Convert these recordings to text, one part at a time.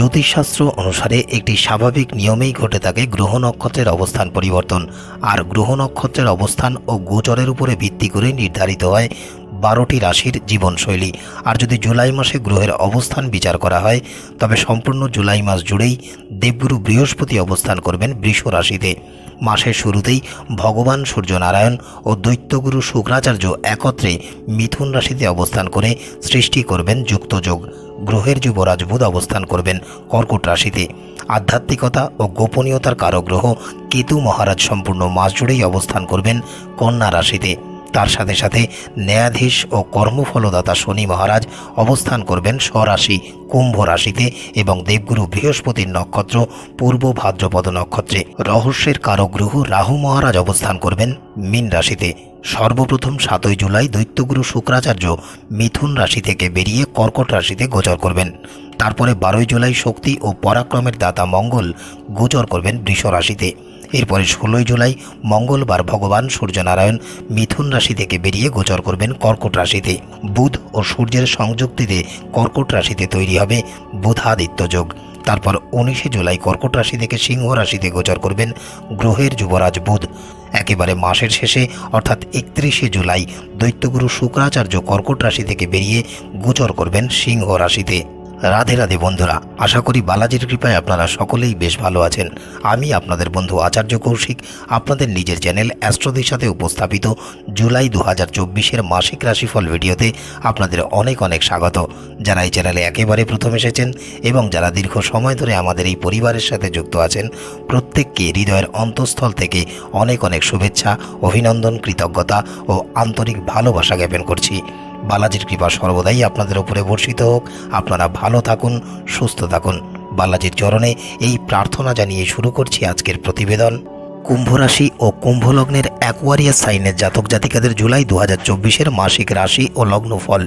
জ্যোতিষশাস্ত্র অনুসারে একটি স্বাভাবিক নিয়মেই ঘটে থাকে গ্রহ নক্ষত্রের অবস্থান পরিবর্তন। আর গ্রহ নক্ষত্রের অবস্থান ও গোচরের উপরে ভিত্তি করে নির্ধারিত হয় বারোটি রাশির জীবনশৈলী। আর যদি জুলাই মাসে গ্রহের অবস্থান বিচার করা হয়, তবে সম্পূর্ণ জুলাই মাস জুড়েই দেবগুরু বৃহস্পতি অবস্থান করবেন বৃষ রাশিতে। মাসের শুরুতেই ভগবান সূর্যনারায়ণ ও দৈত্যগুরু শুক্রাচার্য একত্রে মিথুন রাশিতে অবস্থান করে সৃষ্টি করবেন যুক্তযোগ গ্রহের যুবরাজ বুধ অবস্থান করবেন কর্কট রাশিতে। আধ্যাত্মিকতা ও গোপনীয়তার কারক গ্রহ কেতু মহারাজ সম্পূর্ণ মাস জুড়েই অবস্থান করবেন কন্যা রাশিতে। তার সাথে সাথে ন্যায়াধীশ ও কর্মফলদাতা শনি মহারাজ অবস্থান করবেন স্বরাশি কুম্ভ রাশিতে এবং দেবগুরু বৃহস্পতির নক্ষত্র পূর্ব ভাদ্রপদ নক্ষত্রে। রহস্যের কারক গ্রহ রাহু মহারাজ অবস্থান করবেন মীন রাশিতে। সর্বপ্রথম সাতই জুলাই দৈত্যগুরু শুক্রাচার্য মিথুন রাশি থেকে বেরিয়ে কর্কট রাশিতে গোচর করবেন। তারপরে বারোই জুলাই শক্তি ও পরাক্রমের দাতা মঙ্গল গোচর করবেন বৃষ রাশিতে। এরপরে ষোলোই জুলাই মঙ্গলবার ভগবান সূর্যনারায়ণ মিথুন রাশি থেকে বেরিয়ে গোচর করবেন কর্কট রাশিতে। বুধ ও সূর্যের সংযুক্তিতে কর্কট রাশিতে তৈরি হবে বুধাদিত্য যোগ। তারপর উনিশে জুলাই কর্কট রাশি থেকে সিংহ রাশিতে গোচর করবেন গ্রহের যুবরাজ বুধ। একেবারে মাসের শেষে, অর্থাৎ একত্রিশে জুলাই, দৈত্যগুরু শুক্রাচার্য কর্কট রাশি থেকে বেরিয়ে গোচর করবেন সিংহ রাশিতে। রাধে রাধে বন্ধুরা, আশা করি বালাজির কৃপায় আপনারা সকলেই বেশ ভালো আছেন। আমি আপনাদের বন্ধু আচার্য কৌশিক, আপনাদের নিজের চ্যানেল অ্যাস্ট্রোদের সাথে উপস্থাপিত জুলাই দু হাজার চব্বিশের মাসিক রাশিফল ভিডিওতে আপনাদের অনেক অনেক স্বাগত। যারা এই চ্যানেলে একেবারে প্রথম এসেছেন এবং যারা দীর্ঘ সময় ধরে আমাদের এই পরিবারের সাথে যুক্ত আছেন, প্রত্যেককে হৃদয়ের অন্তঃস্থল থেকে অনেক অনেক শুভেচ্ছা, অভিনন্দন, কৃতজ্ঞতা ও আন্তরিক ভালোবাসা জ্ঞাপন করছি। বালাজির কৃপা সর্বদাই আপনাদের উপরে বর্ষিত হোক। আপনারা ভালো থাকুন, সুস্থ থাকুন। বালাজির চরণে এই প্রার্থনা জানিয়ে শুরু করছি আজকের প্রতিবেদন। কুম্ভ রাশি ও কুম্ভলগ্নের অ্যাকোয়ারিয়াস সাইনের জাতক জাতিকাদের জুলাই দু হাজার মাসিক রাশি ও লগ্ন ফল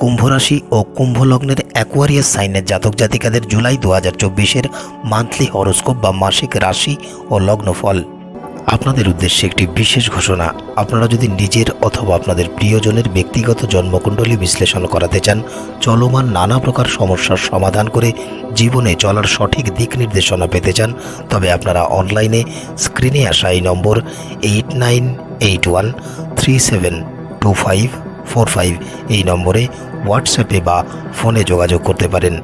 কুম্ভ রাশি ও কুম্ভ লগ্নের অ্যাকোয়ারিয়াস সাইনের জাতক জাতিকাদের জুলাই দু হাজার চব্বিশের মান্থলি হরোস্কোপ বা মাসিক রাশি ও লগ্নফল আপনাদের উদ্দেশ্যে একটি বিশেষ ঘোষণা, আপনারা যদি নিজের অথবা আপনাদের প্রিয়জনের ব্যক্তিগত জন্মকুণ্ডলী বিশ্লেষণ করাতে চান, চলমান নানা প্রকার সমস্যার সমাধান করে জীবনে চলার সঠিক দিক নির্দেশনা পেতে চান, তবে আপনারা অনলাইনে স্ক্রিনে আসা এই number eight nine eight one three seven two five four five এই নম্বরে হোয়াটসঅ্যাপে বা ফোনে যোগাযোগ করতে পারেন।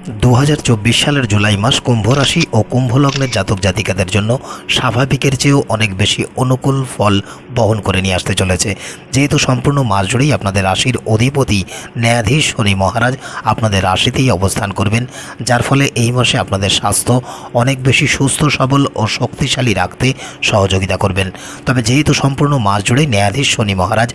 দু হাজার চব্বিশ সালের জুলাই মাস কুম্ভ রাশি ও কুম্ভ লগ্নের জাতক জাতিকাদের জন্য স্বাভাবিকের চেয়েও অনেক বেশি অনুকূল ফল বহন করে নিয়ে আসতে চলেছে। যেহেতু সম্পূর্ণ মাস জুড়েই আপনাদের রাশির অধিপতি ন্যায়াধীশ শনি মহারাজ আপনাদের রাশিতেই অবস্থান করবেন, যার ফলে এই মাসে আপনাদের স্বাস্থ্য অনেক বেশি সুস্থ, সবল ও শক্তিশালী রাখতে সহযোগিতা করবেন। তবে যেহেতু সম্পূর্ণ মাস জুড়েই ন্যায়াধীশ শনি মহারাজ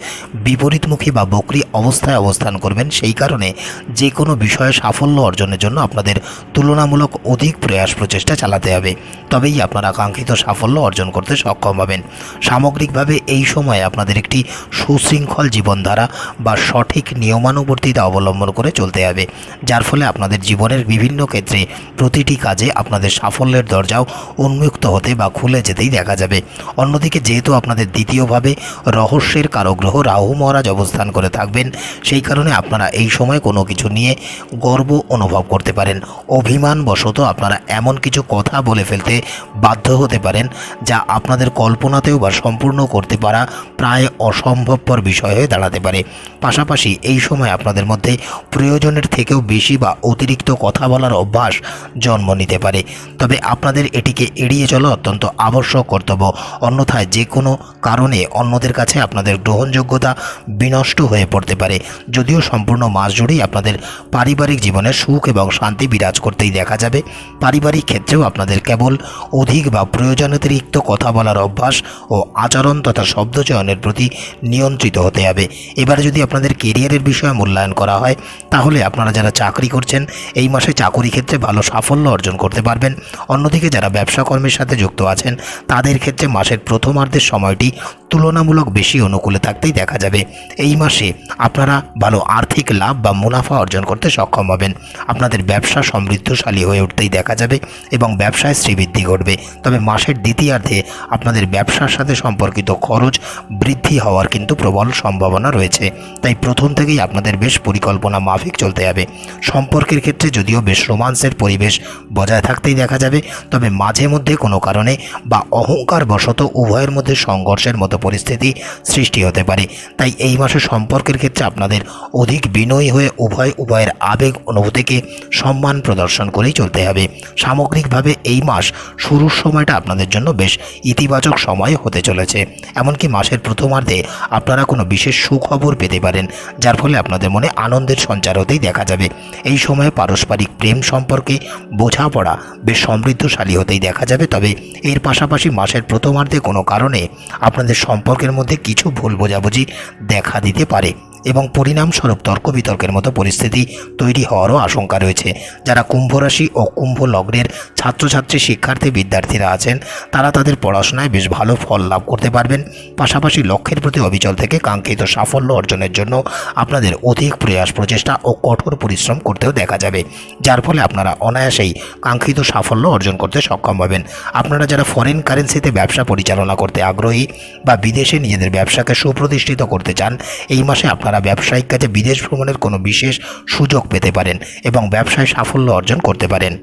বিপরীতমুখী বা বকরি অবস্থায় অবস্থান করবেন, সেই কারণে যে কোনো বিষয়ে সাফল্য অর্জনের জন্য আপনাদের তুলনামূলক অধিক প্রয়াস প্রচেষ্টা চালাতে হবে। তবেই আপনারা কাঙ্ক্ষিত সাফল্য অর্জন করতে সক্ষম হবেন। সামগ্রিকভাবে এই সময় আপনাদের একটি সুশৃঙ্খল জীবনধারা বা সঠিক নিয়মানুবর্তিতা অবলম্বন করে চলতে হবে, যার ফলে আপনাদের জীবনের বিভিন্ন ক্ষেত্রে প্রতিটি কাজে আপনাদের সাফল্যের দরজাও উন্মুক্ত হতে বা খুলে যেতেই দেখা যাবে। অন্যদিকে যেহেতু আপনাদের দ্বিতীয়ভাবে রহস্যের কারগ্রহ রাহু মহারাজ অবস্থান করে থাকবেন, সেই কারণে আপনারা এই সময় কোনো কিছু নিয়ে গর্ব অনুভব করতে পারেন। অভিমানবশত আপনারা এমন কিছু কথা বলে ফেলতে বাধ্য হতে পারেন, যা আপনাদের কল্পনাতেও বা সম্পূর্ণ করতে পারা প্রায় অসম্ভবপর বিষয় হয়ে দাঁড়াতে পারে। পাশাপাশি এই সময় আপনাদের মধ্যে প্রয়োজনের থেকেও বেশি বা অতিরিক্ত কথা বলার অভ্যাস জন্ম নিতে পারে। তবে আপনাদের এটিকে এড়িয়ে চলা অত্যন্ত আবশ্যক কর্তব্য। অন্যথায় যে কোনো কারণে অন্যদের কাছে আপনাদের গ্রহণযোগ্যতা বিনষ্ট হয়ে পড়তে পারে। যদিও সম্পূর্ণ মাস জুড়েই আপনাদের পারিবারিক জীবনে সুখ এবং শান্তি বিরাজ করতেই দেখা যাবে। পারিবারিক ক্ষেত্রেও আপনাদের কেবল অধিক বা প্রয়োজনাতিরিক্ত কথা বলার অভ্যাস ও আচরণ তথা শব্দচয়নের প্রতি নিয়ন্ত্রিত হতে হবে। এবারে যদি আপনাদের কেরিয়ারের বিষয়ে মূল্যায়ন করা হয়, তাহলে আপনারা যারা চাকরি করছেন, এই মাসে চাকরি ক্ষেত্রে ভালো সাফল্য অর্জন করতে পারবেন। অন্যদিকে যারা ব্যবসা কর্মের সাথে যুক্ত আছেন, তাদের ক্ষেত্রে মাসের প্রথমার্ধের সময়টি তুলনামূলক বেশি অনুকূলে থাকতেই দেখা যাবে। এই মাসে আপনারা ভালো আর্থিক লাভ বা মুনাফা অর্জন করতে সক্ষম হবেন। আপনাদের ব্যবসা সমৃদ্ধশালী হয়ে উঠতেই দেখা যাবে এবং ব্যবসায় শ্রীবৃদ্ধি ঘটবে। তবে মাসের দ্বিতীয়ার্ধে আপনাদের ব্যবসার সাথে সম্পর্কিত খরচ বৃদ্ধি হওয়ার কিন্তু প্রবল সম্ভাবনা রয়েছে। তাই প্রথম থেকেই আপনাদের বেশ পরিকল্পনা মাফিক চলতে হবে। সম্পর্কের ক্ষেত্রে যদিও বেশ রোমান্সের পরিবেশ বজায় থাকতেই দেখা যাবে, তবে মাঝে মধ্যে কোনো কারণে বা অহংকার বশত উভয়ের মধ্যে সংঘর্ষের মতো পরিস্থিতি সৃষ্টি হতে পারে। তাই এই মাসে সম্পর্কের ক্ষেত্রে আপনাদের অধিক বিনয়ী হয়ে উভয়, উভয়ের আবেগ অনুভূতিকে সম্মান প্রদর্শন করেই চলতে হবে। সামগ্রিকভাবে এই মাস শুরুর সময়টা আপনাদের জন্য বেশ ইতিবাচক সময় হতে চলেছে। এমনকি মাসের প্রথমার্ধে আপনারা কোনো বিশেষ সুখবর পেতে পারেন, যার ফলে আপনাদের মনে আনন্দের সঞ্চার হতেই দেখা যাবে। এই সময়ে পারস্পরিক প্রেম সম্পর্কে বোঝাপড়া বেশ সমৃদ্ধশালী হতেই দেখা যাবে। তবে এর পাশাপাশি মাসের প্রথমার্ধে কোনো কারণে আপনাদের সম্পর্কের মধ্যে কিছু ভুল বোঝাবুঝি দেখা দিতে পারে। এবং পরিণামস্বরূপ তর্ক বিতর্কের মতো পরিস্থিতি তৈরি হওয়ারও আশঙ্কা রয়েছে। যারা কুম্ভ রাশি ও কুম্ভ লগ্নের ছাত্রছাত্রী, শিক্ষার্থী, বিদ্যার্থীরা আছেন, তারা তাদের পড়াশোনায় বেশ ভালো ফল লাভ করতে পারবেন। পাশাপাশি লক্ষ্যের প্রতি অবিচল থেকে কাঙ্ক্ষিত সাফল্য অর্জনের জন্য আপনাদের অধিক প্রয়াস, প্রচেষ্টা ও কঠোর পরিশ্রম করতেও দেখা যাবে। যার ফলে আপনারা অনায়াসেই কাঙ্ক্ষিত সাফল্য অর্জন করতে সক্ষম হবেন। আপনারা যারা ফরেন কারেন্সিতে ব্যবসা পরিচালনা করতে আগ্রহী বা বিদেশে নিজেদের ব্যবসাকে সুপ্রতিষ্ঠিত করতে চান, এই মাসে আপনারা ব্যবসায়িক কাজে বিদেশ ভ্রমণের কোনো বিশেষ সুযোগ পেতে পারেন এবং ব্যবসায় সাফল্য অর্জন করতে পারেন।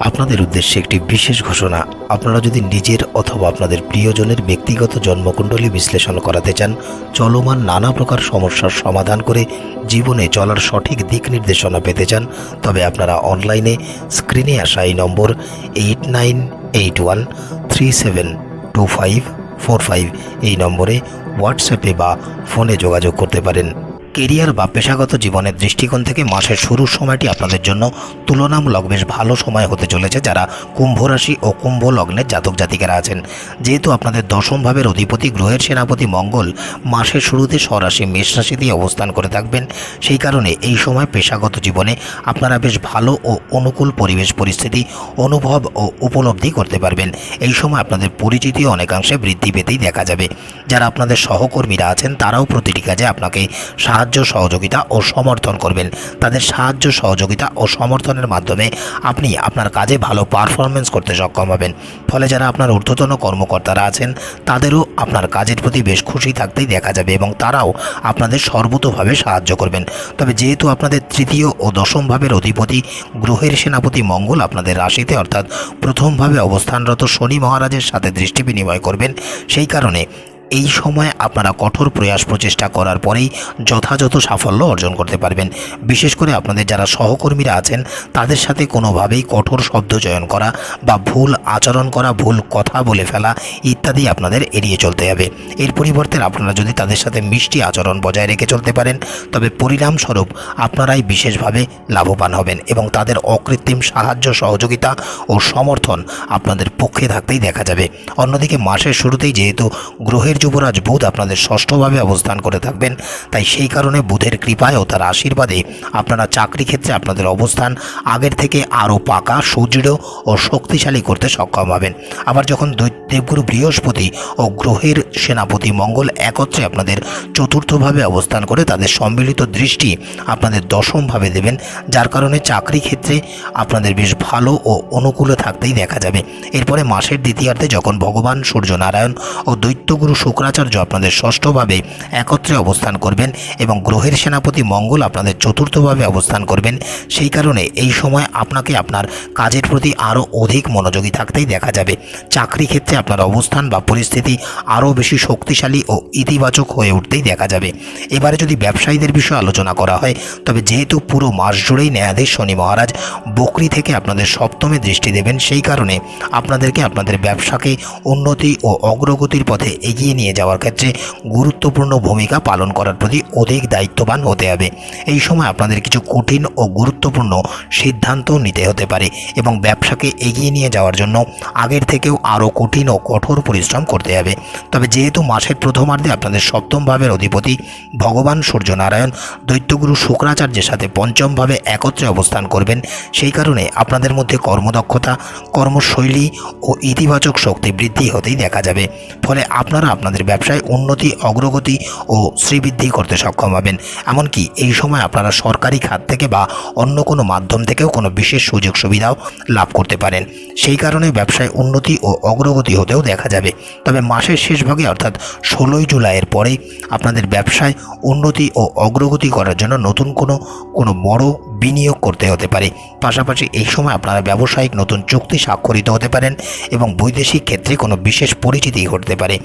আপনাদের উদ্দেশ্যে একটি বিশেষ ঘোষণা। আপনারা যদি নিজের অথবা আপনাদের প্রিয়জনের ব্যক্তিগত জন্মকুণ্ডলী বিশ্লেষণ করাতে চান, চলমান নানা প্রকার সমস্যার সমাধান করে জীবনে চলার সঠিক দিক নির্দেশনা পেতে চান, তবে আপনারা অনলাইনে স্ক্রিনে আসা এই number eight nine eight one three seven two five four five এই নম্বরে হোয়াটসঅ্যাপে বা ফোনে যোগাযোগ করতে পারেন। কেরিয়ার বা পেশাগত জীবনের দৃষ্টিকোণ থেকে মাসের শুরুর সময়টি আপনাদের জন্য তুলনামূলক বেশ ভালো সময় হতে চলেছে যারা কুম্ভ রাশি ও কুম্ভ লগ্নের জাতক জাতিকারা আছেন। যেহেতু আপনাদের দশম ভাবের অধিপতি গ্রহের সেনাপতি মঙ্গল মাসের শুরুতে স্বরাশি মেষ রাশিতেই অবস্থান করে থাকবেন। সেই কারণে এই সময় পেশাগত জীবনে আপনারা বেশ ভালো ও অনুকূল পরিবেশ পরিস্থিতি, অনুভব ও উপলব্ধি করতে পারবেন। এই সময় আপনাদের পরিচিতি অনেকাংশে বৃদ্ধি পেতেই দেখা যাবে। যারা আপনাদের সহকর্মীরা আছেন, তারাও প্রতিটি কাজে আপনাকে সাহায্য সহযোগিতা ও সমর্থন করবেন। তাদের সাহায্য, সহযোগিতা ও সমর্থনের মাধ্যমে আপনি আপনার কাজে ভালো পারফরমেন্স করতে সক্ষম হবেন। ফলে যারা আপনার ঊর্ধ্বতন কর্মকর্তারা আছেন, তাদেরও আপনার কাজের প্রতি বেশ খুশি থাকতেই দেখা যাবে এবং তারাও আপনাদের সর্বতোভাবে সাহায্য করবেন। তবে যেহেতু আপনাদের তৃতীয় ও দশম ভাবের অধিপতি গ্রহের সেনাপতি মঙ্গল আপনাদের রাশিতে অর্থাৎ প্রথমভাবে অবস্থানরত শনি মহারাজের সাথে দৃষ্টি বিনিময় করবেন, সেই কারণে এই সময় আপনারা কঠোর প্রয়াস প্রচেষ্টা করার পরেই যথাযথ সাফল্য অর্জন করতে পারবেন। বিশেষ করে আপনাদের যারা সহকর্মীরা আছেন, তাদের সাথে কোনোভাবেই কঠোর শব্দ চয়ন করা বা ভুল আচরণ করা, ভুল কথা বলে ফেলা ইত্যাদি আপনাদের এড়িয়ে চলতে হবে। এর পরিবর্তে আপনারা যদি তাদের সাথে মিষ্টি আচরণ বজায় রেখে চলতে পারেন, তবে পরিণামস্বরূপ আপনারাই বিশেষভাবে লাভবান হবেন এবং তাদের অকৃত্রিম সাহায্য, সহযোগিতা ও সমর্থন আপনাদের পক্ষে থাকতেই দেখা যাবে। অন্যদিকে মাসের শুরুতেই যেহেতু গ্রহের যুবরাজ বুধ আপনাদের ষষ্ঠভাবে অবস্থান করে থাকবেন। তাই সেই কারণে বুধের কৃপায় ও তার আশীর্বাদে আপনারা চাকরি ক্ষেত্রে আপনাদের অবস্থান আগের থেকে আরও পাকা, সুদৃঢ় ও শক্তিশালী করতে সক্ষম হবেন। আবার যখন দেবগুরু বৃহস্পতি ও গ্রহের সেনাপতি মঙ্গল একত্রে আপনাদের চতুর্থভাবে অবস্থান করে তাদের সম্মিলিত দৃষ্টি আপনাদের দশমভাবে দেবেন, যার কারণে চাকরি ক্ষেত্রে আপনাদের বেশ ভালো ও অনুকূলে থাকতেই দেখা যাবে। এরপরে মাসের দ্বিতীয়ার্ধে যখন ভগবান সূর্যনারায়ণ ও দৈত্যগুরু শুক্রাচার্য আপনাদের ষষ্ঠভাবে একত্রে অবস্থান করবেন এবং গ্রহের সেনাপতি মঙ্গল আপনাদের চতুর্থভাবে অবস্থান করবেন। সেই কারণে এই সময় আপনাকে আপনার কাজের প্রতি আরও অধিক মনোযোগী থাকতেই দেখা যাবে। চাকরি ক্ষেত্রে আপনার অবস্থান বা পরিস্থিতি আরও বেশি শক্তিশালী ও ইতিবাচক হয়ে উঠতেই দেখা যাবে। এবারে যদি ব্যবসায়ীদের বিষয়ে আলোচনা করা হয়, তবে যেহেতু পুরো মাস জুড়েই ন্যায়াধীশ শনি মহারাজ বকরি থেকে আপনাদের সপ্তমে দৃষ্টি দেবেন, সেই কারণে আপনাদেরকে আপনাদের ব্যবসাকে উন্নতি ও অগ্রগতির পথে এগিয়ে এগিয়ে নিয়ে যাওয়ার ক্ষেত্রে গুরুত্বপূর্ণ ভূমিকা পালন করার প্রতি অধিক দায়িত্ববান হতে হবে। এই সময় আপনাদের কিছু কঠিন ও গুরুত্বপূর্ণ সিদ্ধান্ত নিতে হতে পারে এবং ব্যবসাকে এগিয়ে নিয়ে যাওয়ার জন্য আগের থেকেও আরও কঠিন ও কঠোর পরিশ্রম করতে হবে। তবে যেহেতু মাসের প্রথমার্ধে আপনাদের সপ্তম ভাবের অধিপতি ভগবান সূর্যনারায়ণ দৈত্যগুরু শুক্রাচার্যের সাথে পঞ্চমভাবে একত্রে অবস্থান করবেন, সেই কারণে আপনাদের মধ্যে কর্মদক্ষতা, কর্মশৈলী ও ইতিবাচক শক্তি বৃদ্ধি হতেই দেখা যাবে। ফলে আপনারা আপনাদের ব্যবসায় উন্নতি, অগ্রগতি ও শ্রীবৃদ্ধি করতে সক্ষম হবেন। এমনকি এই সময় আপনারা সরকারি খাত থেকে বা অন্য কোনো মাধ্যম থেকেও কোনো বিশেষ সুযোগ সুবিধাও লাভ করতে পারেন। সেই কারণে ব্যবসায় উন্নতি ও অগ্রগতি হতেও দেখা যাবে। তবে মাসের শেষ ভাগে অর্থাৎ ষোলোই জুলাইয়ের পরে আপনাদের ব্যবসায় উন্নতি ও অগ্রগতি করার জন্য নতুন কোনো কোনো বড় বিনিয়োগ করতে হতে পারে। পাশাপাশি এই সময় আপনারা ব্যবসায়িক নতুন চুক্তি স্বাক্ষরিত হতে পারেন এবং বৈদেশিক ক্ষেত্রে কোনো বিশেষ পরিচিতি ঘটতে পারে।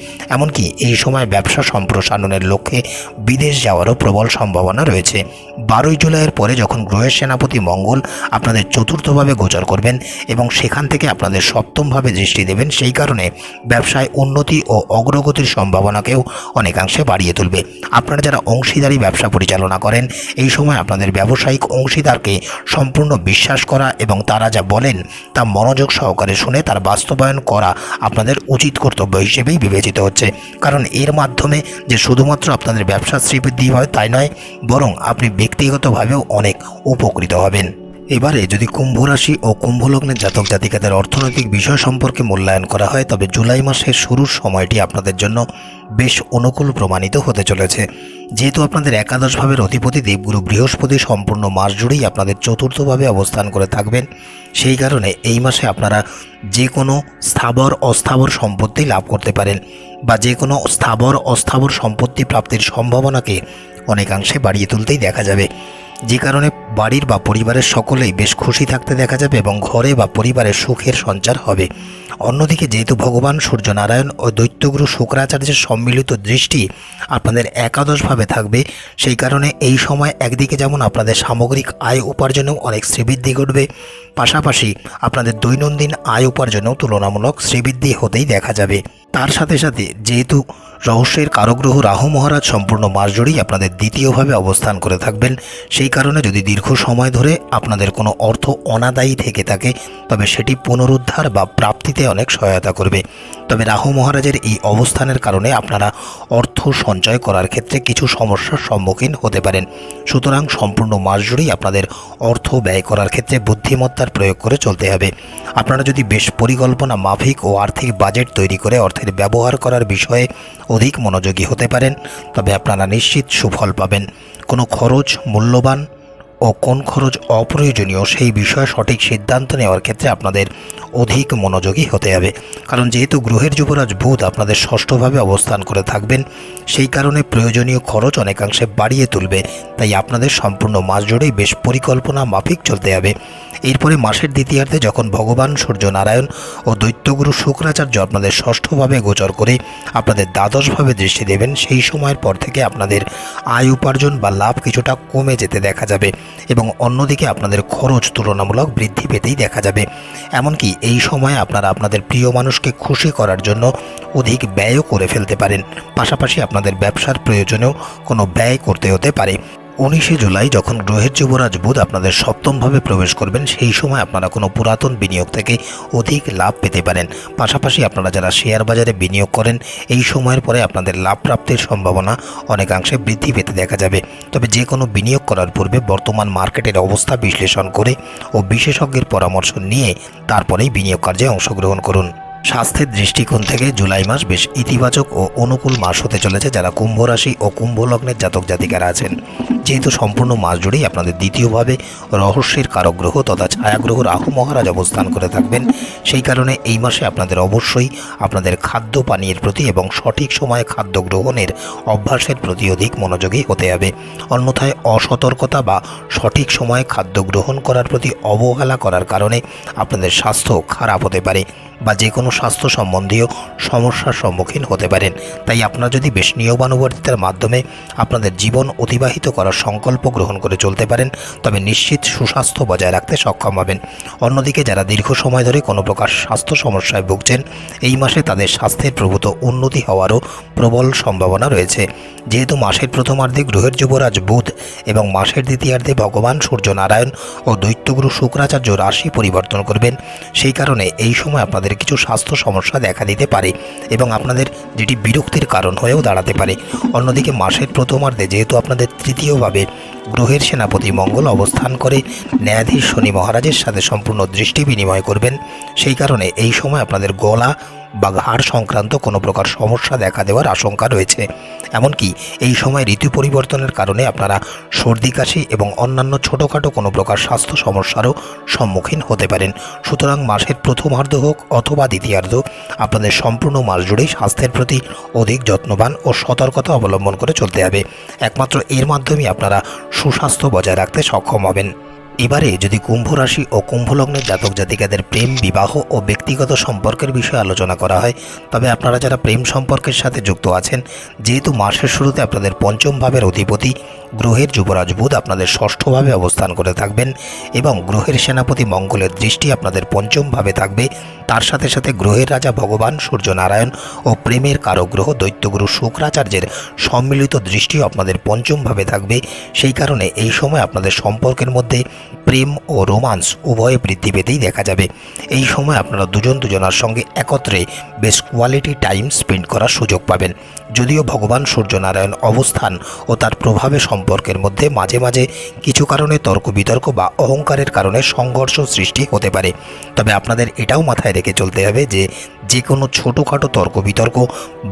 এমনকি এই সময় ব্যবসা সম্প্রসারণের লক্ষ্যে বিদেশ যাওয়ারও প্রবল সম্ভাবনা রয়েছে। বারোই জুলাইয়ের পরে যখন গ্রহের সেনাপতি মঙ্গল আপনাদের চতুর্থভাবে গোচর করবেন এবং সেখান থেকে আপনাদের সপ্তমভাবে দৃষ্টি দেবেন, সেই কারণে ব্যবসায় উন্নতি ও অগ্রগতির সম্ভাবনাকেও অনেকাংশে বাড়িয়ে তুলবে। আপনারা যারা অংশীদারি ব্যবসা পরিচালনা করেন, এই সময় আপনাদের ব্যবসায়িক অংশীদারকে সম্পূর্ণ বিশ্বাস করা এবং তারা যা বলেন তা মনোযোগ সহকারে শুনে তার বাস্তবায়ন করা আপনাদের উচিত কর্তব্য হিসেবেই বিবেচিত হচ্ছে। কারণ এর মাধ্যমে যে শুধুমাত্র আপনাদের ব্যবসা শ্রীবৃদ্ধি হয় তাই নয়, বরং আপনি ব্যক্তিগতভাবেও অনেক উপকৃত হবেন। এবারে যদি কুম্ভ রাশি ও কুম্ভ লগ্নের জাতক জাতিকাদের অর্থনৈতিক বিষয় সম্পর্কে মূল্যায়ন করা হয়, তবে জুলাই মাসের শুরুর সময়টি আপনাদের জন্য বেশ অনুকূল প্রমাণিত হতে চলেছে। যেহেতু আপনাদের একাদশ ভাবের অধিপতি দেবগুরু বৃহস্পতি সম্পূর্ণ মাস জুড়েই আপনাদের চতুর্থভাবে অবস্থান করে থাকবেন। সেই কারণে এই মাসে আপনারা যে কোনো স্থাবর অস্থাবর সম্পত্তি লাভ করতে পারেন বা যে কোনো স্থাবর অস্থাবর সম্পত্তি প্রাপ্তির সম্ভাবনাকে অনেকাংশে বাড়িয়ে তুলতেই দেখা যাবে। যে কারণে বাড়ির বা পরিবারের সকলেই বেশ খুশি থাকতে দেখা যাবে এবং ঘরে বা পরিবারের সুখের সঞ্চার হবে। অন্যদিকে যেহেতু ভগবান সূর্যনারায়ণ ও দৈত্যগুরু শুক্রাচার্যের সম্মিলিত দৃষ্টি আপনাদের একাদশভাবে থাকবে, সেই কারণে এই সময় একদিকে যেমন আপনাদের সামগ্রিক আয় উপার্জনেও অনেক শ্রীবৃদ্ধি ঘটবে, পাশাপাশি আপনাদের দৈনন্দিন আয় উপার্জনেও তুলনামূলক শ্রীবৃদ্ধি হতেই দেখা যাবে। তার সাথে সাথে যেহেতু রহস্যের কারগ্রহ রাহু মহারাজ সম্পূর্ণ মাস জুড়েই আপনাদের দ্বিতীয়ভাবে অবস্থান করে থাকবেন। সেই কারণে যদি দীর্ঘ সময় ধরে আপনাদের কোনো অর্থ অনাদায়ী থেকে থাকে, তবে সেটি পুনরুদ্ধার বা প্রাপ্তিতে অনেক সহায়তা করবে। তবে রাহু মহারাজের এই অবস্থানের কারণে আপনারা অর্থ সঞ্চয় করার ক্ষেত্রে কিছু সমস্যার সম্মুখীন হতে পারেন। সুতরাং সম্পূর্ণ মাস জুড়েই আপনাদের অর্থ ব্যয় করার ক্ষেত্রে বুদ্ধিমত্তার প্রয়োগ করে চলতে হবে। আপনারা যদি বেশ পরিকল্পনা মাফিক ও আর্থিক বাজেট তৈরি করে অর্থের ব্যবহার করার বিষয়ে অধিক মনোযোগী হতে পারেন, তবে আপনারা নিশ্চিত সুফল পাবেন। কোনো খরচ মূল্যবান ও কোন খরচ অপ্রয়োজনীয় সেই বিষয়ে সঠিক সিদ্ধান্ত নেওয়ার ক্ষেত্রে আপনাদের অধিক মনোযোগী হতে হবে। কারণ যেহেতু গ্রহের যুবরাজ বুধ আপনাদের ষষ্ঠভাবে অবস্থান করে থাকবেন, সেই কারণে প্রয়োজনীয় খরচ অনেকাংশে বাড়িয়ে তুলবে। তাই আপনাদের সম্পূর্ণ মাস জুড়েই বেশ পরিকল্পনা মাফিক চলতে হবে। এরপরে মাসের দ্বিতীয়ার্ধে যখন ভগবান সূর্য নারায়ণ ও দৈত্যগুরু শুক্রাচার্য আপনাদের ষষ্ঠভাবে গোচর করে আপনাদের দ্বাদশভাবে দৃষ্টি দেবেন, সেই সময়ের পর থেকে আপনাদের আয় উপার্জন বা লাভ কিছুটা কমে যেতে দেখা যাবে এবং অন্যদিকে আপনাদের খরচ তুলনামূলক বৃদ্ধি পেতেই দেখা যাবে। এমনকি এই সময় আপনারা আপনাদের প্রিয় মানুষকে খুশি করার জন্য অধিক ব্যয়ও করে ফেলতে পারেন। পাশাপাশি আপনাদের ব্যবসার প্রয়োজনেও কোনো ব্যয় করতে হতে পারে। উনিশে জুলাই যখন গ্রহের যুবরাজ বুধ আপনাদের সপ্তমভাবে প্রবেশ করবেন, সেই সময় আপনারা কোনো পুরাতন বিনিয়োগ থেকে অধিক লাভ পেতে পারেন। পাশাপাশি আপনারা যারা শেয়ার বাজারে বিনিয়োগ করেন, এই সময়ের পরে আপনাদের লাভ প্রাপ্তির সম্ভাবনা অনেকাংশে বৃদ্ধি পেতে দেখা যাবে। তবে যে কোনো বিনিয়োগ করার পূর্বে বর্তমান মার্কেটের অবস্থা বিশ্লেষণ করে ও বিশেষজ্ঞের পরামর্শ নিয়ে তারপরেই বিনিয়োগ কার্যে অংশগ্রহণ করুন। স্বাস্থ্যের দৃষ্টিকোণ থেকে জুলাই মাস বেশ ইতিবাচক ও অনুকূল মাস হতে চলেছে যারা কুম্ভ রাশি ও কুম্ভ লগ্নের জাতক জাতিকারা আছেন। যেহেতু সম্পূর্ণ মাস জুড়েই আপনাদের দ্বিতীয়ভাবে রহস্যের কারগ্রহ তথা ছায়াগ্রহ রাহু মহারাজ অবস্থান করে থাকবেন। সেই কারণে এই মাসে আপনাদের অবশ্যই আপনাদের খাদ্য পানীয়ের প্রতি এবং সঠিক সময়ে খাদ্য গ্রহণের অভ্যাসের প্রতি অধিক মনোযোগী হতে হবে। অন্যথায় অসতর্কতা বা সঠিক সময়ে খাদ্য গ্রহণ করার প্রতি অবহেলা করার কারণে আপনাদের স্বাস্থ্য খারাপ হতে পারে। বা যে কোনো স্বাস্থ্য সম্বন্ধীয় সমস্যার সম্মুখীন হতে পারেন। তাই আপনারা যদি বেশ নিয়মানুবর্তিতার মাধ্যমে আপনাদের জীবন অতিবাহিত করার সংকল্প গ্রহণ করে চলতে পারেন, তবে নিশ্চিত সুস্বাস্থ্য বজায় রাখতে সক্ষম হবেন। অন্যদিকে যারা দীর্ঘ সময় ধরে কোনো প্রকার স্বাস্থ্য সমস্যায় ভুগছেন, এই মাসে তাদের স্বাস্থ্যের প্রভূত উন্নতি হওয়ারও প্রবল সম্ভাবনা রয়েছে। যেহেতু মাসের প্রথমার্ধে গ্রহের যুবরাজ বুধ এবং মাসের দ্বিতীয়ার্ধে ভগবান সূর্যনারায়ণ ও দৈত্যগুরু শুক্রাচার্য রাশি পরিবর্তন করবেন, সেই কারণে এই সময় আপনাদের কিছু স্বাস্থ্য সমস্যা দেখা দিতে পারে এবং আপনাদের যেটি বিরক্তির কারণ হয়েও দাঁড়াতে পারে। অন্যদিকে মাসের প্রথমার্ধে যেহেতু আপনাদের তৃতীয়ভাবে গ্রহের সেনাপতি মঙ্গল অবস্থান করে, ন্যায়াধীশ শনি মহারাজের সাথে সম্পূর্ণ দৃষ্টি বিনিময় করবেন। সেই কারণে এই সময় আপনাদের গলা বা ঘাড় সংক্রান্ত কোনো প্রকার সমস্যা দেখা দেওয়ার আশঙ্কা রয়েছে। এমনকি এই সময় ঋতু পরিবর্তনের কারণে আপনারা সর্দি, কাশি এবং অন্যান্য ছোটোখাটো কোনো প্রকার স্বাস্থ্য সমস্যারও সম্মুখীন হতে পারেন। সুতরাং মাসের প্রথমার্ধ হোক অথবা দ্বিতীয়ার্ধ, আপনাদের সম্পূর্ণ মাস জুড়েই স্বাস্থ্যের প্রতি অধিক যত্নবান ও সতর্কতা অবলম্বন করে চলতে হবে। একমাত্র এর মাধ্যমেই আপনারা সুস্বাস্থ্য বজায় রাখতে সক্ষম হবেন। এবারে যদি কুম্ভ রাশি ও কুম্ভ লগ্নের জাতক জাতিকাদের প্রেম, বিবাহ ও ব্যক্তিগত সম্পর্কের বিষয়ে আলোচনা করা হয়, তবে আপনারা যারা প্রেম সম্পর্কের সাথে যুক্ত আছেন, যেহেতু মাসের শুরুতে আপনাদের পঞ্চম ভাবের অধিপতি, গ্রহের যুবরাজ বুধ আপনাদের ষষ্ঠভাবে অবস্থান করে থাকবেন এবং গ্রহের সেনাপতি মঙ্গলের দৃষ্টি আপনাদের পঞ্চম ভাবে থাকবে। তার সাথে সাথে গ্রহের রাজা ভগবান, সূর্যনারায়ণ ও প্রেমের কারক গ্রহ দৈত্যগুরু শুক্রাচার্যের সম্মিলিত দৃষ্টিও আপনাদের পঞ্চম ভাবে থাকবে। সেই কারণে এই সময় আপনাদের সম্পর্কের মধ্যে প্রেম ও রোমান্স উভয় বৃদ্ধি পেতেই দেখা যাবে। এই সময় আপনারা দুজন দুজনার সঙ্গে একত্রে বেশ কোয়ালিটি টাইম স্পেন্ড করার সুযোগ পাবেন। যদিও ভগবান সূর্যনারায়ণ অবস্থান ও তার প্রভাবে সম্পর্কের মধ্যে মাঝে মাঝে কিছু কারণে তর্ক বিতর্ক বা অহংকারের কারণে সংঘর্ষ সৃষ্টি হতে পারে। তবে আপনাদের এটাও মাথায় রেখে চলতে হবে যে যে কোনো ছোটোখাটো তর্ক বিতর্ক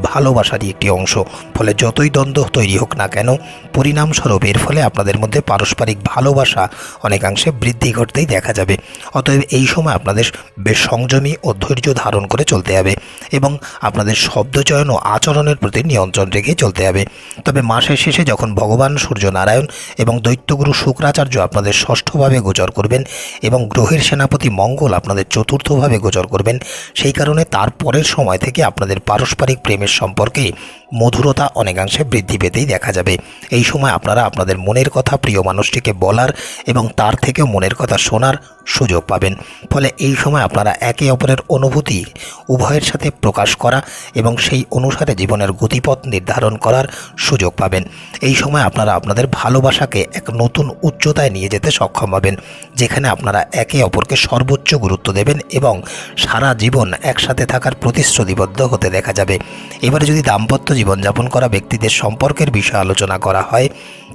ভালোবাসারই একটি অংশ। ফলে যতই দ্বন্দ্ব তৈরি হোক না কেন, পরিণামস্বরূপ এর ফলে আপনাদের মধ্যে পারস্পরিক ভালোবাসা অনেকাংশে বৃদ্ধি ঘটতেই দেখা যাবে। অতএব এই সময় আপনাদের বেশ সংযমী ও ধৈর্য ধারণ করে চলতে হবে এবং আপনাদের শব্দচয়ন ও আচরণের প্রতি নিয়ন্ত্রণ রেখে চলতে হবে। তবে মাসের শেষে যখন ভগবান সূর্য নারায়ণ এবং দৈত্যগুরু শুক্রাচার্য আপনাদের ষষ্ঠভাবে গোচর করবেন এবং গ্রহের সেনাপতি মঙ্গল আপনাদের চতুর্থভাবে গোচর করবেন, সেই কারণে তার পরের সময় থেকে আপনাদের পারস্পরিক প্রেমের সম্পর্কে মধুরতা অনেকাংশে বৃদ্ধি পেতেই দেখা যাবে। এই সময় আপনারা আপনাদের মনের কথা প্রিয় মানুষটিকে বলার এবং তার থেকেও মনের কথা শোনার সুযোগ পাবেন। ফলে এই সময় আপনারা একে অপরের অনুভূতি, উভয়ের সাথে প্রকাশ করা এবং সেই অনুসারে জীবনের গতিপথ নির্ধারণ করার সুযোগ পাবেন। এই সময় আপনারা আপনাদের ভালোবাসাকে এক নতুন উচ্চতায় নিয়ে যেতে সক্ষম হবেন, যেখানে আপনারা একে অপরকে সর্বোচ্চ গুরুত্ব দেবেন এবং সারা জীবন একসাথে থাকার প্রতিশ্রুতিবদ্ধ হতে দেখা যাবে। এবারে যদি দাম্পত্য জীবনযাপন করা ব্যক্তিদের সম্পর্কের বিষয়ে আলোচনা করা হয়।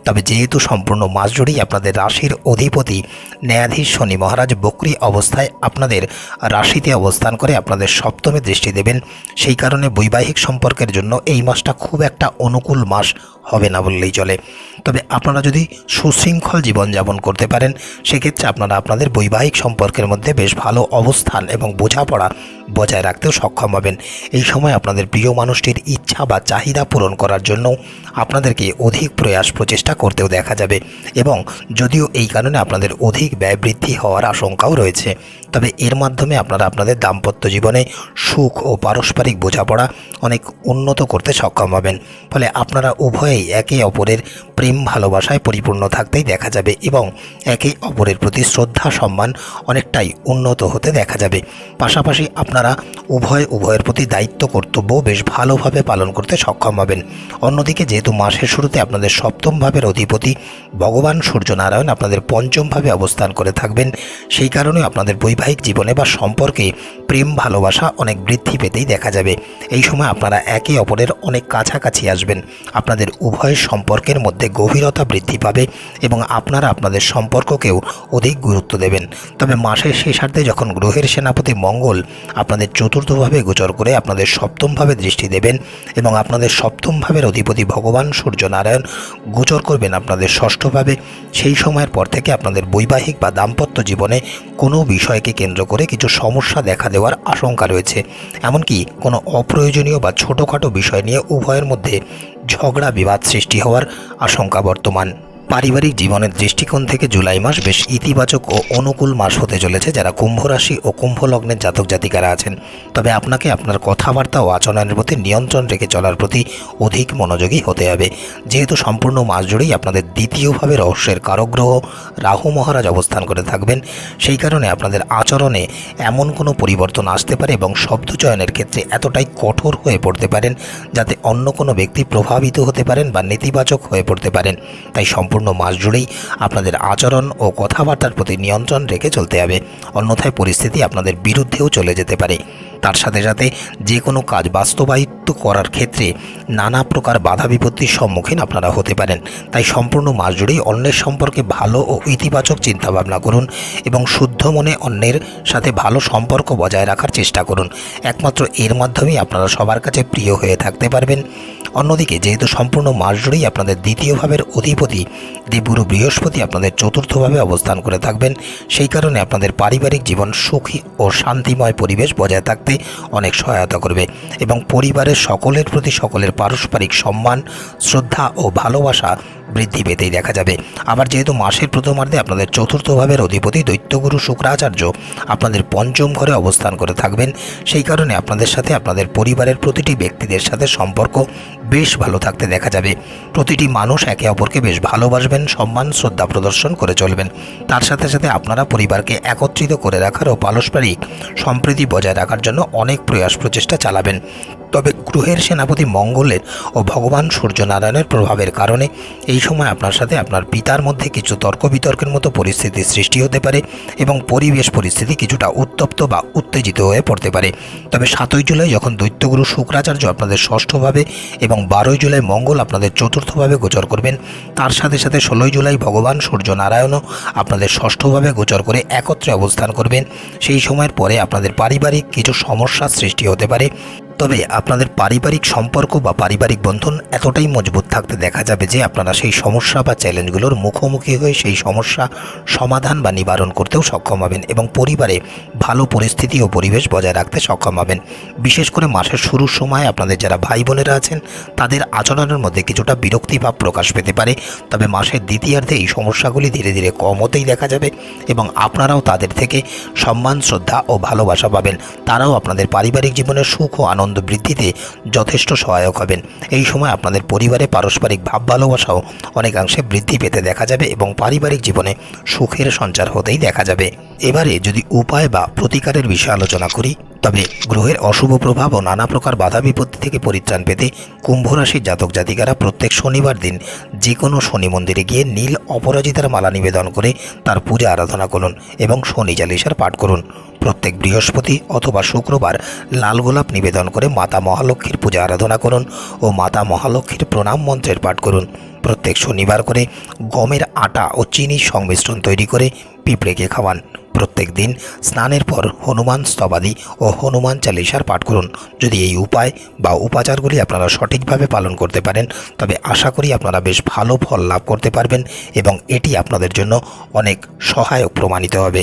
তবে যেহেতু সম্পূর্ণ মাস জুড়েই আপনাদের রাশির অধিপতি ন্যায়াধীশ শনি মহারাজ বকরি অবস্থায় আপনাদের রাশিতে অবস্থান করে আপনাদের সপ্তমে দৃষ্টি দেবেন, সেই কারণে বৈবাহিক সম্পর্কের জন্য এই মাসটা খুব একটা অনুকূল মাস হবে না বললেই চলে। তবে আপনারা যদি সুশৃঙ্খল জীবনযাপন করতে পারেন, সেক্ষেত্রে আপনারা আপনাদের বৈবাহিক সম্পর্কের মধ্যে বেশ ভালো অবস্থান এবং বোঝাপড়া বজায় রাখতেও সক্ষম হবেন। এই সময় আপনাদের প্রিয় মানুষটির ইচ্ছা বা চাহিদা পূরণ করার জন্য আপনাদেরকে অধিক প্রয়াস প্রচেষ্টা করতেও দেখা যাবে। এবং যদিও এই কারণে আপনাদের অধিক ব্যয় বৃদ্ধি হওয়ার আশঙ্কাও রয়েছে, তবে এর মাধ্যমে আপনারা আপনাদের দাম্পত্য জীবনে সুখ ও পারস্পরিক বোঝাপড়া অনেক উন্নত করতে সক্ষম হবেন। ফলে আপনারা উভয়েই একে অপরের প্রেম ভালোবাসায় পরিপূর্ণ থাকতেই দেখা যাবে এবং একে অপরের প্রতি শ্রদ্ধা, সম্মান অনেকটাই উন্নত হতে দেখা যাবে। পাশাপাশি আপনারা উভয় উভয়ের প্রতি দায়িত্ব কর্তব্য বেশ ভালোভাবে পালন করতে সক্ষম হবেন। অন্যদিকে যেহেতু মাসের শুরুতে আপনাদের সপ্তম ভাবের অধিপতি ভগবান সূর্যনারায়ণ আপনাদের পঞ্চম ভাবে অবস্থান করে থাকবেন। সেই কারণে আপনাদের বৈবাহিক জীবনে বা সম্পর্কে প্রেম, ভালোবাসা অনেক বৃদ্ধি পেতেই দেখা যাবে। এই সময় আপনারা একে অপরের অনেক কাছাকাছি আসবেন। আপনাদের উভয়ের সম্পর্কের মধ্যে গভীরতা বৃদ্ধি পাবে এবং আপনারা আপনাদের সম্পর্ককেও অধিক গুরুত্ব দেবেন। তবে মাসের শেষার্ধে যখন গ্রহের সেনাপতি মঙ্গল আপনাদের চতুর্থভাবে গোচর করে আপনাদের সপ্তমভাবে দৃষ্টি দেবেন এবং আপনাদের সপ্তম ভাবের অধিপতি ভগবান সূর্যনারায়ণ গোচর করবেন আপনাদের ষষ্ঠভাবে, সেই সময়ের পর থেকে আপনাদের বৈবাহিক বা দাম্পত্য জীবনে কোনো বিষয়কে কেন্দ্র করে কিছু সমস্যা দেখা দেওয়ার আশঙ্কা রয়েছে। এমনকি কোনো অপ্রয়োজনীয় বা ছোটোখাটো বিষয় নিয়ে উভয়ের মধ্যে ঝগড়া বিবাদ সৃষ্টি হওয়ার আশঙ্কা বর্তমান। পারিবারিক জীবনের দৃষ্টিকোণ থেকে জুলাই মাস বেশ ইতিবাচক ও অনুকূল মাস হতে চলেছে যারা কুম্ভ রাশি ও কুম্ভ লগ্নের জাতক জাতিকারা আছেন। তবে আপনাকে আপনার কথাবার্তা ও আচরণের প্রতি নিয়ন্ত্রণ রেখে চলার প্রতি অধিক মনোযোগী হতে হবে। যেহেতু সম্পূর্ণ মাস জুড়েই আপনাদের দ্বিতীয়ভাবে রহস্যের কারগ্রহ রাহু মহারাজ অবস্থান করে থাকবেন। সেই কারণে আপনাদের আচরণে এমন কোনো পরিবর্তন আসতে পারে এবং শব্দ চয়নের ক্ষেত্রে এতটাই কঠোর হয়ে পড়তে পারেন যাতে অন্য কোনো ব্যক্তি প্রভাবিত হতে পারেন বা নেতিবাচক হয়ে পড়তে পারেন। তাই সম্পূর্ণ মাস জুড়েই আপনাদের আচরণ ও কথাবার্তার প্রতি নিয়ন্ত্রণ রেখে চলতে হবে। অন্যথায় পরিস্থিতি আপনাদের বিরুদ্ধেও চলে যেতে পারে। তার সাথে সাথে যে কোনো কাজ বাস্তবায়িত করার ক্ষেত্রে নানা প্রকার বাধা বিপত্তির সম্মুখীন আপনারা হতে পারেন। তাই সম্পূর্ণ মাস জুড়েই অন্যের সম্পর্কে ভালো ও ইতিবাচক চিন্তাভাবনা করুন এবং শুদ্ধ মনে অন্যের সাথে ভালো সম্পর্ক বজায় রাখার চেষ্টা করুন। একমাত্র এর মাধ্যমেই আপনারা সবার কাছে প্রিয় হয়ে থাকতে পারবেন। অন্যদিকে যেহেতু সম্পূর্ণ মাস জুড়েই আপনাদের দ্বিতীয় ভাবের অধিপতি দেবগুরু বৃহস্পতি আপনাদের চতুর্থভাবে অবস্থান করে থাকবেন। সেই কারণে আপনাদের পারিবারিক জীবন সুখী ও শান্তিময় পরিবেশ বজায় থাকতে অনেক সহায়তা করবে এবং পরিবারের সকলের প্রতি সকলের পারস্পরিক সম্মান, শ্রদ্ধা ও ভালোবাসা বৃদ্ধি পেতেই দেখা যাবে। আবার যেহেতু মাসের প্রথমার্ধে আপনাদের চতুর্থ ভাবের অধিপতি দৈত্যগুরু শুক্রাচার্য আপনাদের পঞ্চম ঘরে অবস্থান করে থাকবেন, সেই কারণে আপনাদের সাথে আপনাদের পরিবারের প্রতিটি ব্যক্তিদের সাথে সম্পর্ক বেশ ভালো থাকতে দেখা যাবে। প্রতিটি মানুষ একে অপরকে বেশ ভালোবাসবেন, সম্মান, শ্রদ্ধা প্রদর্শন করে চলবেন। তার সাথে সাথে আপনারা পরিবারকে একত্রিত করে রাখার ও পারস্পরিক সম্প্রীতি বজায় রাখার জন্য অনেক প্রয়াস প্রচেষ্টা চালাবেন। তবে গ্রহের সেনাপতি মঙ্গলের ও ভগবান সূর্যনারায়ণের প্রভাবের কারণে এই সময় আপনার সাথে আপনার পিতার মধ্যে কিছু তর্ক বিতর্কের মতো পরিস্থিতির সৃষ্টি হতে পারে এবং পরিবেশ পরিস্থিতি কিছুটা উত্তপ্ত বা উত্তেজিত হয়ে পড়তে পারে। তবে সাতই জুলাই যখন দৈত্যগুরু শুক্রাচার্য আপনাদের ষষ্ঠভাবে এবং বারোই জুলাই মঙ্গল আপনাদের চতুর্থভাবে গোচর করবেন, তার সাথে সাথে ষোলোই জুলাই ভগবান সূর্যনারায়ণও আপনাদের ষষ্ঠভাবে গোচর করে একত্রে অবস্থান করবেন। সেই সময়ের পরে আপনাদের পারিবারিক কিছু সমস্যার সৃষ্টি হতে পারে। তবে আপনাদের পারিবারিক সম্পর্ক বা পারিবারিক বন্ধন এতটাই মজবুত থাকতে দেখা যাবে যে আপনারা সেই সমস্যা বা চ্যালেঞ্জগুলোর মুখোমুখি হয়ে সেই সমস্যা সমাধান বা নিবারণ করতেও সক্ষম হবেন এবং পরিবারে ভালো পরিস্থিতি ও পরিবেশ বজায় রাখতে সক্ষম হবেন। বিশেষ করে মাসের শুরুর সময় আপনাদের যারা ভাই বোনেরা আছেন, তাদের আচরণের মধ্যে কিছুটা বিরক্তিভাব প্রকাশ পেতে পারে। তবে মাসের দ্বিতীয়ার্ধে এই সমস্যাগুলি ধীরে ধীরে কম হতেই দেখা যাবে এবং আপনারাও তাদের থেকে সম্মান, শ্রদ্ধা ও ভালোবাসা পাবেন। তারাও আপনাদের পারিবারিক জীবনের সুখ ও আনন্দ বৃদ্ধিতে যথেষ্ট সহায়ক হবেন। এই সময় আপনাদের পরিবারে পারস্পরিক ভাব ভালোবাসাও অনেকাংশে বৃদ্ধি পেতে দেখা যাবে এবং পারিবারিক জীবনে সুখের সঞ্চার হতেই দেখা যাবে। এবারে যদি উপায় বা প্রতিকারের বিষয়ে আলোচনা করি তবে গ্রহের অশুভ প্রভাব ও নানা প্রকার বাধা বিপত্তি থেকে পরিত্রাণ পেতে কুম্ভ রাশির জাতক জাতিকারা প্রত্যেক শনিবার দিন যে কোনো শনি মন্দিরে গিয়ে নীল অপরাজিতার মালা নিবেদন করে তার পূজা আরাধনা করুন এবং শনি চালিসার পাঠ করুন। প্রত্যেক বৃহস্পতি অথবা শুক্রবার লাল গোলাপ নিবেদন করে মাতা মহালক্ষ্মীর পূজা আরাধনা করুন ও মাতা মহালক্ষ্মীর প্রণাম মন্ত্রের পাঠ করুন। প্রত্যেক শনিবার করে গমের আটা ও চিনির সংমিশ্রণ তৈরি করে পিঁপড়েকে খাওয়ান। প্রত্যেক দিন স্নানের পর হনুমান স্তবাদি ও হনুমান চালিসার পাঠ করুন। যদি এই উপায় বা উপাচারগুলি আপনারা সঠিকভাবে পালন করতে পারেন, তবে আশা করি আপনারা বেশ ভালো ফল লাভ করতে পারবেন এবং এটি আপনাদের জন্য অনেক সহায়ক প্রমাণিত হবে।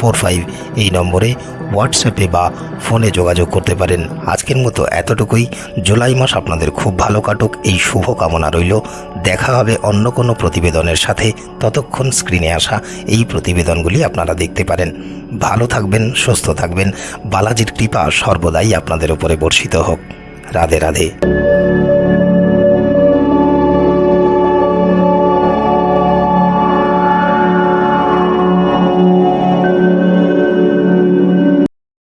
four five এই নম্বরে হোয়াটসঅ্যাপে বা ফোনে যোগাযোগ করতে পারেন। আজকের মতো এতটুকুই। জুলাই মাস আপনাদের খুব ভালো কাটুক। এই শুভ কামনা রইল। দেখা হবে অন্য কোনো প্রতিবেদনের সাথে। ততক্ষণ স্ক্রিনে আসা এই প্রতিবেদনগুলি আপনারা দেখতে পারেন। ভালো থাকবেন, সুস্থ থাকবেন। বালাজির কৃপা সর্বদাই আপনাদের উপরে বর্ষিত হোক। রাধে রাধে।